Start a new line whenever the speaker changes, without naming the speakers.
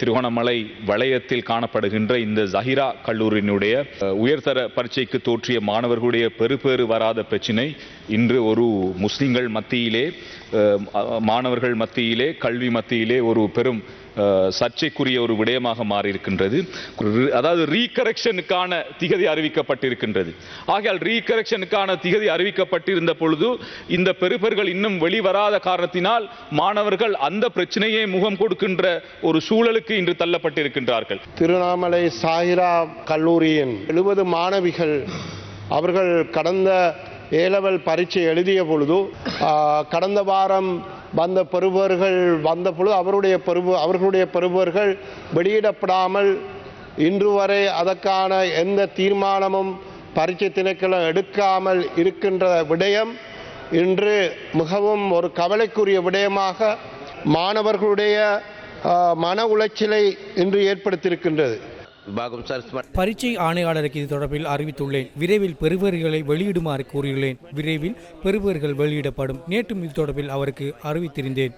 திருகோணமலை வளையத்தில் காணப்படுகின்ற இந்த ஜஹிரா கல்லூரியினுடைய உயர்தர பரீட்சைக்கு தோற்றிய மாணவர்களுடைய பெறுபேறு வராத பிரச்சினை இன்று ஒரு முஸ்லிம்கள் மத்தியிலே மாணவர்கள் மத்தியிலே கல்வி மத்தியிலே ஒரு பெரும் சர்ச்சைக்குரிய ஒரு விடயமாக மாறியிருக்கின்றது. அதாவது ரீகரெக்ஷனுக்கான திகதி அறிவிக்கப்பட்டிருக்கின்றது. ஆகையால் ரீகரெக்ஷனுக்கான திகதி அறிவிக்கப்பட்டிருந்த பொழுது இந்த பெருபர்கள் இன்னும் வெளிவராத காரணத்தினால் மாணவர்கள் அந்த பிரச்சனையை முகம் கொடுக்கின்ற ஒரு சூழலுக்கு இன்று தள்ளப்பட்டிருக்கின்றார்கள்.
திருவண்ணாமலை சாயிரா கல்லூரியின் எழுபது மாணவிகள் அவர்கள் கடந்த ஏலவல் பரீட்சை எழுதிய பொழுது கடந்த வாரம் வந்த பெறுபவர்கள் வந்த பொழுது அவருடைய பெறுப அவர்களுடைய பெறுபவர்கள் வெளியிடப்படாமல் இன்று வரை அதற்கான எந்த தீர்மானமும் பரீட்சை திணைக்களம் எடுக்காமல் இருக்கின்ற விடயம் இன்று மிகவும் ஒரு கவலைக்குரிய விடயமாக மாணவர்களுடைய மன உளைச்சலை இன்று ஏற்படுத்தியிருக்கின்றது.
பரீட்சை ஆணையாளருக்கு இது தொடர்பில் அறிவித்துள்ளேன். விரைவில் பெறுபர்களை வெளியிடுமாறு கூறியுள்ளேன். விரைவில் பெறுபர்கள் வெளியிடப்படும். நேற்றும் இது தொடர்பில் அவருக்கு அறிவித்திருந்தேன்.